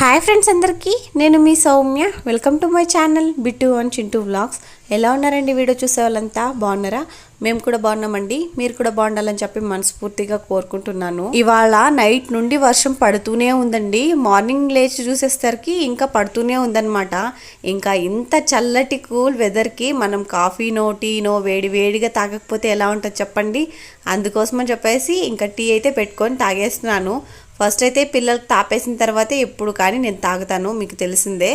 Hi friends అందరికీ నేను మీ Soumya. Welcome to my channel Bittu and Chintu vlogs ఎలా ఉన్నారండి వీడియో చూసే వాళ్ళంతా బాగున్నారా? మేము కూడా బాగున్నామండి. మీరు కూడా బాగుండాలని చెప్పి మనస్ఫూర్తిగా కోరుకుంటున్నాను. ఇవాళ నైట్ నుండి వర్షం పడుతూనే ఉందండి. మార్నింగ్ లేచి చూసేసరికి ఇంకా పడుతూనే ఉందన్నమాట. ఇంకా ఇంత చల్లటి కూల్ వెదర్కి మనం కాఫీనో టీనో వేడి వేడిగా తాగకపోతే ఎలా ఉంటుంది చెప్పండి? అందుకోసమని చెప్పేసి ఇంకా టీ అయితే పెట్టుకొని తాగేస్తున్నాను. ఫస్ట్ అయితే పిల్లలకు తాపేసిన తర్వాతే ఎప్పుడు కానీ నేను తాగుతాను మీకు తెలిసిందే.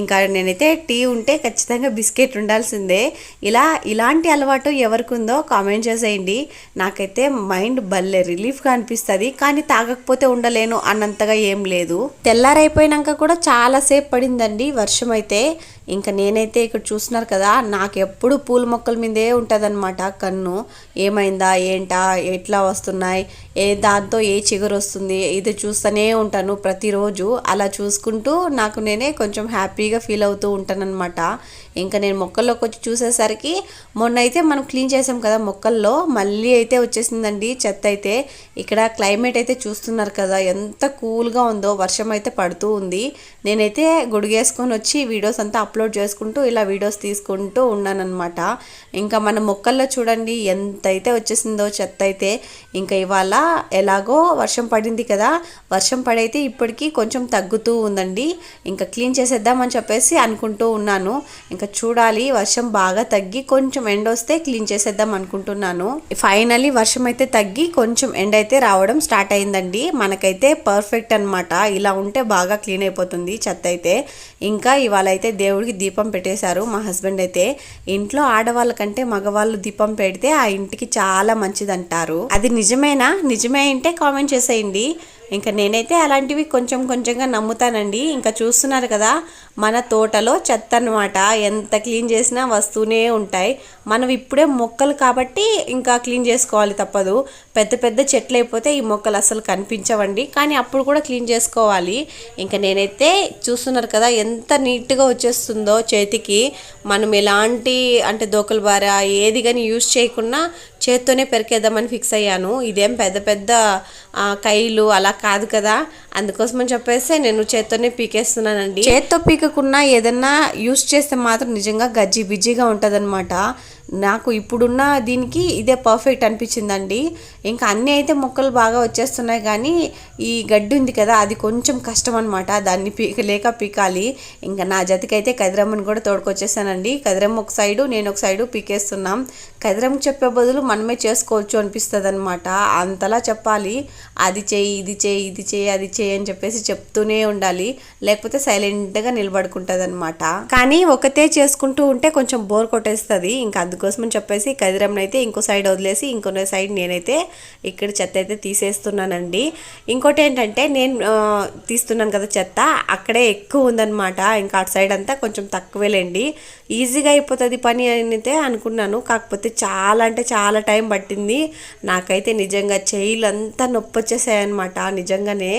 ఇంకా నేనైతే టీ ఉంటే ఖచ్చితంగా బిస్కెట్ ఉండాల్సిందే. ఇలా ఇలాంటి అలవాటు ఎవరికి ఉందో కామెంట్ చేసేయండి. నాకైతే మైండ్ భలే రిలీఫ్గా అనిపిస్తుంది కానీ తాగకపోతే ఉండలేను అన్నంతగా ఏం లేదు. తెల్లారైపోయినాక కూడా చాలాసేపు పడిందండి వర్షం అయితే ఇంకా నేనైతే ఇక్కడ చూస్తున్నారు కదా నాకు ఎప్పుడు పూల మొక్కల మీదే ఉంటుందన్నమాట కన్ను. ఏమైందా ఏంటా ఎట్లా వస్తున్నాయి ఏ దాంతో ఏ చిగురు వస్తుంది ఇది చూస్తూనే ఉంటాను ప్రతిరోజు. అలా చూసుకుంటూ నాకు నేనే కొంచెం హ్యాపీగా ఫీల్ అవుతూ ఉంటానన్నమాట. ఇంకా నేను మొక్కల్లోకి వచ్చి చూసేసరికి మొన్న అయితే మనం క్లీన్ చేసాం కదా మొక్కల్లో మళ్ళీ అయితే వచ్చేసిందండి చెత్త అయితే. ఇక్కడ క్లైమేట్ అయితే చూస్తున్నారు కదా ఎంత కూల్గా ఉందో వర్షం అయితే పడుతూ ఉంది. నేనైతే గుడిగేసుకొని వచ్చి వీడియోస్ అంతా అప్లోడ్ చేసుకుంటూ ఇలా వీడియోస్ తీసుకుంటూ ఉన్నానన్నమాట. ఇంకా మన మొక్కల్లో చూడండి ఎంత అయితే వచ్చేసిందో చెత్త అయితే ఇంకా ఇవాళ ఎలాగో వర్షం పడింది కదా వర్షం పడైతే ఇప్పటికీ కొంచెం తగ్గుతూ ఉందండి. ఇంకా క్లీన్ చేసేద్దామని చెప్పేసి అనుకుంటూ ఉన్నాను. ఇంకా చూడాలి వర్షం బాగా తగ్గి కొంచెం ఎండ వస్తే క్లీన్ చేసేద్దాం అనుకుంటున్నాను. ఫైనలీ వర్షం అయితే తగ్గి కొంచెం ఎండ అయితే రావడం స్టార్ట్ అయిందండి. మనకైతే పర్ఫెక్ట్ అన్నమాట. ఇలా ఉంటే బాగా క్లీన్ అయిపోతుంది చెత్త అయితే. ఇంకా ఇవాళ అయితే దేవుడికి దీపం పెట్టేశారు మా హస్బెండ్ అయితే. ఇంట్లో ఆడవాళ్ళ కంటే మగవాళ్ళు దీపం పెడితే ఆ ఇంటికి చాలా మంచిదంటారు. అది నిజమేనా? నిజమే అంటే కామెంట్ చేసేయండి. ఇంకా నేనైతే అలాంటివి కొంచెం కొంచెంగా నమ్ముతానండి. ఇంకా చూస్తున్నారు కదా మన తోటలో చెత్త అనమాట ఎంత క్లీన్ చేసినా వస్తూనే ఉంటాయి. మనం ఇప్పుడే మొక్కలు కాబట్టి ఇంకా క్లీన్ చేసుకోవాలి తప్పదు. పెద్ద పెద్ద చెట్లు అయిపోతే ఈ మొక్కలు అసలు కనిపించవండి. కానీ అప్పుడు కూడా క్లీన్ చేసుకోవాలి. ఇంకా నేనైతే చూస్తున్నారు కదా ఎంత నీట్గా వచ్చేస్తుందో చేతికి. మనం ఎలాంటి అంటే దోకలు బార ఏది కానీ యూజ్ చేయకుండా చేత్తోనే పెరికేద్దామని ఫిక్స్ అయ్యాను. ఇదేం పెద్ద పెద్ద కైలు అలా కాదు కదా. అందుకోసమని చెప్పేసి నేను చేత్తోనే పీకేస్తున్నానండి. చేత్తో పీకకుండా ఏదన్నా యూస్ చేస్తే మాత్రం నిజంగా గజ్జి బిజ్జిగా ఉంటుంది నాకు ఇప్పుడున్న దీనికి ఇదే పర్ఫెక్ట్ అనిపించిందండి. ఇంకా అన్నీ అయితే మొక్కలు బాగా వచ్చేస్తున్నాయి కానీ ఈ గడ్డి ఉంది కదా అది కొంచెం కష్టం అనమాట దాన్ని పీకలేక పీకాలి. ఇంకా నా జతకైతే కదిరమ్మని కూడా తోడుకొచ్చేసానండి. కదిరమ్మ ఒక సైడు నేను ఒక సైడు పీకేస్తున్నాం. కదిరమ్మ చెప్పే బదులు మనమే చేసుకోవచ్చు అనిపిస్తుంది అనమాట అంతలా చెప్పాలి. అది చేయి ఇది చేయి ఇది చేయి అది చేయి అని చెప్పేసి చెప్తూనే ఉండాలి. లేకపోతే సైలెంట్గా నిలబడుకుంటుంది అనమాట కానీ ఒకతే చేసుకుంటూ ఉంటే కొంచెం బోర్ కొట్టేస్తుంది. ఇంకా అందుకు అందుకోసమని చెప్పేసి కదిరమ్మని అయితే ఇంకో సైడ్ వదిలేసి ఇంకో సైడ్ నేనైతే ఇక్కడ చెత్త అయితే తీసేస్తున్నానండి. ఇంకోటి ఏంటంటే నేను తీస్తున్నాను కదా చెత్త అక్కడే ఎక్కువ ఉందన్నమాట. ఇంకా అటు సైడ్ అంతా కొంచెం తక్కువేలేండి. ఈజీగా అయిపోతుంది పని అయితే అనుకున్నాను. కాకపోతే చాలా అంటే చాలా టైం పట్టింది. నాకైతే నిజంగా చేయిలు అంతా నొప్పి వచ్చేసాయన్నమాట నిజంగానే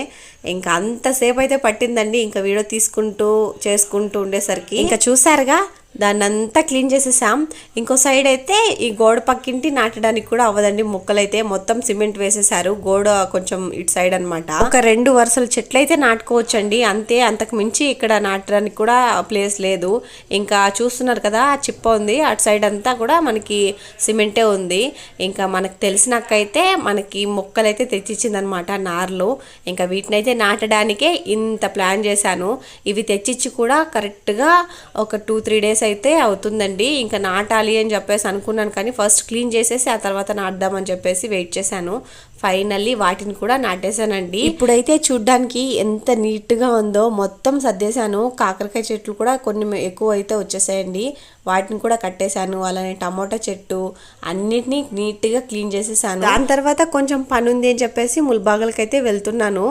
ఇంకా అంతసేపు అయితే పట్టిందండి. ఇంకా వీడియో తీసుకుంటూ చేసుకుంటూ ఉండేసరికి. ఇంకా చూసారుగా దాన్ని అంతా క్లీన్ చేసేసాం. ఇంకో సైడ్ అయితే ఈ గోడ పక్కింటి నాటడానికి కూడా అవ్వదండి. మొక్కలైతే మొత్తం సిమెంట్ వేసేసారు. గోడ కొంచెం ఇటు సైడ్ అన్నమాట. ఒక రెండు వరుసల చెట్లు అయితే నాటుకోవచ్చండి. అంతే అంతకు మించి ఇక్కడ నాటడానికి కూడా ప్లేస్ లేదు. ఇంకా చూస్తున్నారు కదా ఆ చిప్ప ఉంది. అటు సైడ్ అంతా కూడా మనకి సిమెంటే ఉంది. ఇంకా మనకు తెలిసినాకైతే మనకి మొక్కలు అయితే తెచ్చిచ్చింది అనమాట నార్లు. ఇంకా వీటిని అయితే నాటడానికే ఇంత ప్లాన్ చేశాను. ఇవి తెచ్చిచ్చి కూడా కరెక్ట్గా ఒక టూ త్రీ డేస్ అయితే అవుతుందండి. ఇంకా నాటాలి అని చెప్పేసి అనుకున్నాను కానీ ఫస్ట్ క్లీన్ చేసేసి ఆ తర్వాత నాటుదామని చెప్పేసి వెయిట్ చేశాను. ఫైనల్లీ వాటిని కూడా నాటేశానండి. ఇప్పుడైతే చూడ్డానికి ఎంత నీట్గా ఉందో మొత్తం సర్దేశాను. కాకరకాయ చెట్లు కూడా కొన్ని ఎక్కువ అయితే వచ్చేసాయండి. వాటిని కూడా కట్టేశాను. అలానే టమోటా చెట్టు అన్నిటినీ నీట్గా క్లీన్ చేసేసాను. దాని తర్వాత కొంచెం పని ఉంది అని చెప్పేసి ముల్బాగలకైతే వెళ్తున్నాను.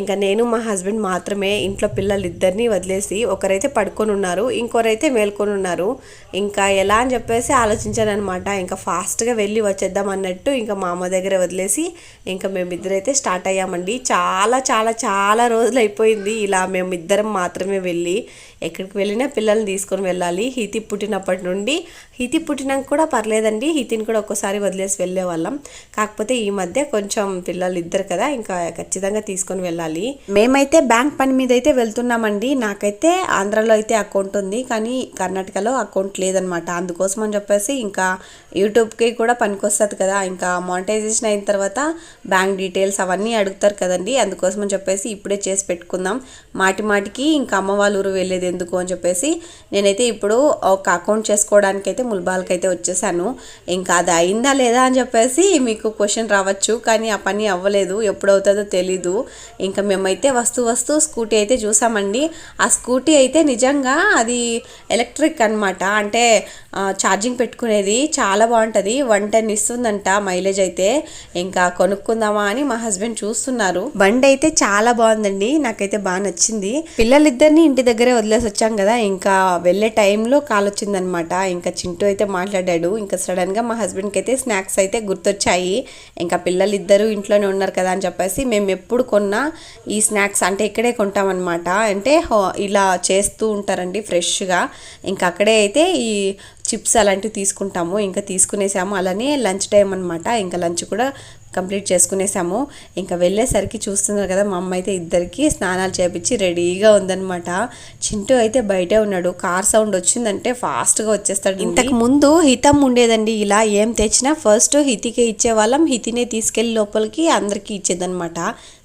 ఇంకా నేను మా హస్బెండ్ మాత్రమే ఇంట్లో పిల్లలు ఇద్దరిని వదిలేసి ఒకరైతే పడుకొని ఉన్నారు ఇంకొరైతే మేల్కొని ఉన్నారు ఇంకా ఎలా అని చెప్పేసి ఆలోచించాను అనమాట ఇంకా ఫాస్ట్గా వెళ్ళి వచ్చేద్దాం అన్నట్టు ఇంకా మా అమ్మ దగ్గర వదిలేసి ఇంకా మేమిద్దరైతే స్టార్ట్ అయ్యామండి. చాలా చాలా చాలా రోజులు అయిపోయింది ఇలా మేమిద్దరం మాత్రమే వెళ్ళి ఎక్కడికి వెళ్ళినా పిల్లల్ని తీసుకొని వెళ్ళాలి. హితి పుట్టిన చిన్నప్పటి నుండి హితి పుట్టినాక కూడా పర్లేదండి. హితిని కూడా ఒక్కోసారి వదిలేసి వెళ్ళే వాళ్ళం. కాకపోతే ఈ మధ్య కొంచెం పిల్లలు ఇద్దరు కదా ఇంకా ఖచ్చితంగా తీసుకొని వెళ్ళాలి. మేమైతే బ్యాంక్ పని మీద అయితే వెళ్తున్నామండి. నాకైతే ఆంధ్రాలో అయితే అకౌంట్ ఉంది కానీ కర్ణాటకలో అకౌంట్ లేదనమాట. అందుకోసం అని చెప్పేసి ఇంకా యూట్యూబ్కి కూడా పనికొస్తుంది కదా. ఇంకా మానిటైజేషన్ అయిన తర్వాత బ్యాంక్ డీటెయిల్స్ అవన్నీ అడుగుతారు కదండి. అందుకోసం అని చెప్పేసి ఇప్పుడే చేసి పెట్టుకుందాం. మాటి మాటికి ఇంకా అమ్మ వాళ్ళ ఊరు వెళ్ళేది ఎందుకు అని చెప్పేసి నేనైతే ఇప్పుడు ఒక అకౌంట్ చేసుకోవడానికి అయితే ముల్బాల్కి అయితే వచ్చేసాను. ఇంకా అది అయిందా లేదా అని చెప్పేసి మీకు క్వశ్చన్ రావచ్చు. కానీ ఆ పని అవ్వలేదు. ఎప్పుడవుతుందో తెలీదు. ఇంకా మేమైతే వస్తూ వస్తూ స్కూటీ అయితే చూసామండి. ఆ స్కూటీ అయితే నిజంగా అది ఎలక్ట్రిక్ అనమాట అంటే ఛార్జింగ్ పెట్టుకునేది చాలా బాగుంటుంది. వన్ టెన్ ఇస్తుందంట మైలేజ్ అయితే. ఇంకా కొనుక్కుందామా అని మా హస్బెండ్ చూస్తున్నారు. బండి అయితే చాలా బాగుందండి. నాకైతే బాగా నచ్చింది. పిల్లలిద్దరిని ఇంటి దగ్గరే వదిలేసి వచ్చాం కదా. ఇంకా వెళ్ళే టైంలో కాల్ వచ్చిందనమాట ఇంకా వింటూ అయితే మాట్లాడాడు. ఇంకా సడన్గా మా హస్బెండ్కి అయితే స్నాక్స్ అయితే గుర్తొచ్చాయి. ఇంకా పిల్లలు ఇద్దరు ఇంట్లోనే ఉన్నారు కదా అని చెప్పేసి మేము ఎప్పుడు కొన్నా ఈ స్నాక్స్ అంటే ఇక్కడే కొంటామన్నమాట. అంటే ఇలా చేస్తూ ఉంటారండి ఫ్రెష్గా ఇంకా అక్కడే అయితే ఈ చిప్స్ అలాంటివి తీసుకుంటాము ఇంకా తీసుకునేసాము. అలానే లంచ్ టైం అనమాట ఇంకా లంచ్ కూడా కంప్లీట్ చేసుకునేసాము. ఇంకా వెళ్ళేసరికి చూస్తున్నారు కదా మా అమ్మ అయితే ఇద్దరికి స్నానాలు చేపించి రెడీగా ఉందనమాట చింటూ అయితే బయటే ఉన్నాడు. కార్ సౌండ్ వచ్చిందంటే ఫాస్ట్గా వచ్చేస్తాడు ఇంతకు ముందు హితం ఉండేదండి. ఇలా ఏం తెచ్చినా ఫస్ట్ హితికే ఇచ్చేవాళ్ళం. హితినే తీసుకెళ్ళి లోపలికి అందరికీ ఇచ్చేదనమాట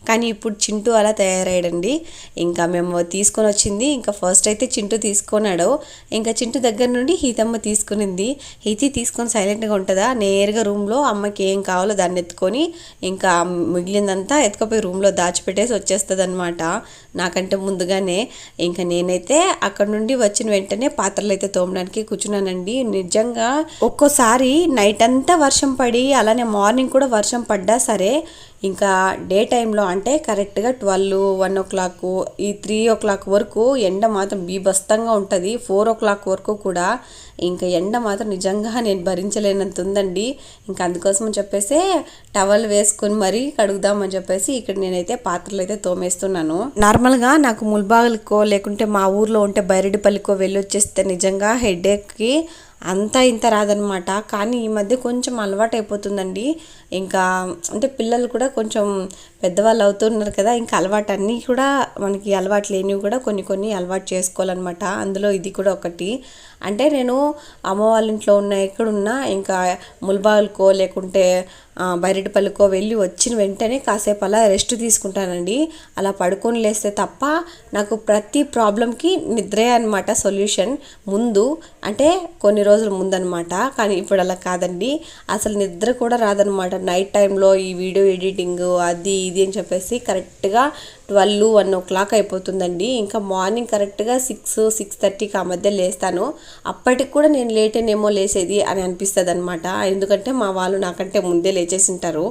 కానీ ఇప్పుడు చింటూ అలా తయారయ్యాడండి. ఇంకా మేము తీసుకొని వచ్చింది. ఇంకా ఫస్ట్ అయితే చింటూ తీసుకున్నాడు. ఇంకా చింటూ దగ్గర నుండి హీతమ్మ తీసుకునింది. హీతి తీసుకొని సైలెంట్గా ఉంటుందా? నేరుగా రూమ్లో అమ్మకి ఏం కావాలో దాన్ని ఎత్తుకొని ఇంకా మిగిలిందంతా ఎత్తుకపోయి రూమ్లో దాచిపెట్టేసి వచ్చేస్తుంది అనమాట నాకంటే ముందుగానే. ఇంకా నేనైతే అక్కడ నుండి వచ్చిన వెంటనే పాత్రలు అయితే తోమడానికి కూర్చున్నానండి. నిజంగా ఒక్కోసారి నైట్ అంతా వర్షం పడి అలానే మార్నింగ్ కూడా వర్షం పడ్డా సరే ఇంకా డే టైంలో అంటే కరెక్ట్గా ట్వెల్వ్ వన్ ఓ క్లాక్ ఈ త్రీ ఓ క్లాక్ వరకు ఎండ మాత్రం బీభస్తంగా ఉంటుంది. ఫోర్ ఓ క్లాక్ వరకు కూడా ఇంకా ఎండ మాత్రం నిజంగా నేను భరించలేనంత ఉందండి. ఇంకా అందుకోసం అని చెప్పేసి టవల్ వేసుకొని మరీ కడుగుదామని చెప్పేసి ఇక్కడ నేనైతే పాత్రలు అయితే తోమేస్తున్నాను. నార్మల్గా నాకు ముల్బాగులకో లేకుంటే మా ఊర్లో ఉంటే బైరెడ్డిపల్లికో వెళ్ళి వచ్చేస్తే నిజంగా హెడేక్కి అంతా ఇంత రాదనమాట కానీ ఈ మధ్య కొంచెం అలవాటు అయిపోతుందండి ఇంకా అంటే పిల్లలు కూడా కొంచెం పెద్దవాళ్ళు అవుతున్నారు కదా ఇంకా అలవాటు అన్నీ కూడా మనకి అలవాటు లేనివి కూడా కొన్ని కొన్ని అలవాటు చేసుకోవాలన్నమాట. అందులో ఇది కూడా ఒకటి. అంటే నేను అమ్మ వాళ్ళ ఇంట్లో ఉన్న ఎక్కడున్నా ఇంకా ములబాగులకో లేకుంటే బైరెడ్డిపల్లికో వెళ్ళి వచ్చిన వెంటనే కాసేపు అలా రెస్ట్ తీసుకుంటానండి. అలా పడుకొని లేస్తే తప్ప నాకు ప్రతి ప్రాబ్లంకి నిద్రే అనమాట సొల్యూషన్ ముందు. అంటే కొన్ని రోజుల ముందనమాట కానీ ఇప్పుడు అలా కాదండి. అసలు నిద్ర కూడా రాదనమాట నైట్ టైంలో ఈ వీడియో ఎడిటింగ్ అది ఇది అని చెప్పేసి కరెక్ట్గా ట్వెల్వ్ వన్ ఓ క్లాక్ అయిపోతుందండి. ఇంకా మార్నింగ్ కరెక్ట్గా సిక్స్ సిక్స్ థర్టీకి ఆ మధ్య లేస్తాను. అప్పటికి కూడా నేను లేటేనేమో లేసేది అని అనిపిస్తుంది అనమాట ఎందుకంటే మా వాళ్ళు నాకంటే ముందే లేచేసింటారు.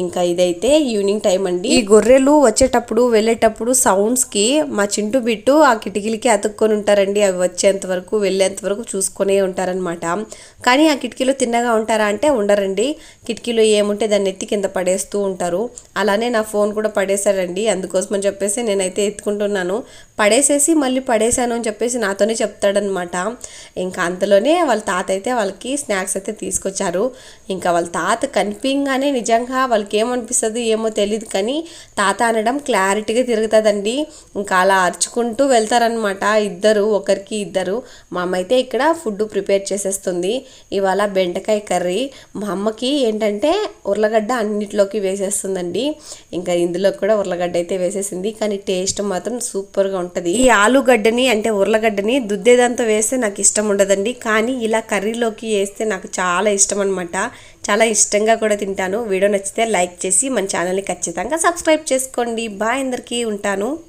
ఇంకా ఇదైతే ఈవినింగ్ టైం అండి. ఈ గొర్రెలు వచ్చేటప్పుడు వెళ్ళేటప్పుడు సౌండ్స్కి మా చింటు బిట్టు ఆ కిటికీలకి అతుక్కొని ఉంటారండి. అవి వచ్చేంత వరకు వెళ్ళేంత వరకు చూసుకునే ఉంటారనమాట కానీ ఆ కిటికీలో తిన్నగా ఉంటారా అంటే ఉండరండి. కిటికీలో ఏముంటే దాన్ని ఎత్తి కింద పడేస్తూ ఉంటారు. అలానే నా ఫోన్ కూడా పడేశారండి అందుకోసం అని చెప్పేసి నేనైతే ఎత్తుకుంటున్నాను. పడేసేసి మళ్ళీ పడేశాను అని చెప్పేసి నాతోనే చెప్తాడనమాట ఇంకా అంతలోనే వాళ్ళ తాత అయితే వాళ్ళకి స్నాక్స్ అయితే తీసుకొచ్చారు. ఇంకా వాళ్ళ తాత కనిపించగానే నిజంగా వాళ్ళకి ఏమనిపిస్తుంది ఏమో తెలియదు కానీ తాత అనడం క్లారిటీగా తిరుగుతుందండి. ఇంకా అలా అరుచుకుంటూ వెళ్తారనమాట ఇద్దరు ఒకరికి ఇద్దరు. మా అమ్మ అయితే ఇక్కడ ఫుడ్ ప్రిపేర్ చేసేస్తుంది. ఇవాళ బెండకాయ కర్రీ. మా అమ్మకి ఏంటంటే ఉర్లగడ్డ అన్నిటిలోకి వేసేస్తుందండి. ఇంకా ఇందులో కూడా ఉర్లగడ్డ అయితే వేసేసింది కానీ టేస్ట్ మాత్రం సూపర్గా ఉంటుంది. ఈ ఆలుగడ్డని అంటే ఉర్లగడ్డని దుద్దేదంతా వేస్తే నాకు ఇష్టం ఉండదండి. కానీ ఇలా కర్రీలోకి వేస్తే నాకు చాలా ఇష్టం అనమాట చాలా ఇష్టంగా కూడా తింటాను. వీడియో నచ్చితే లైక్ చేసి మన ఛానల్ని ఖచ్చితంగా సబ్స్క్రైబ్ చేసుకోండి. బాయ్ అందరికీ ఉంటాను.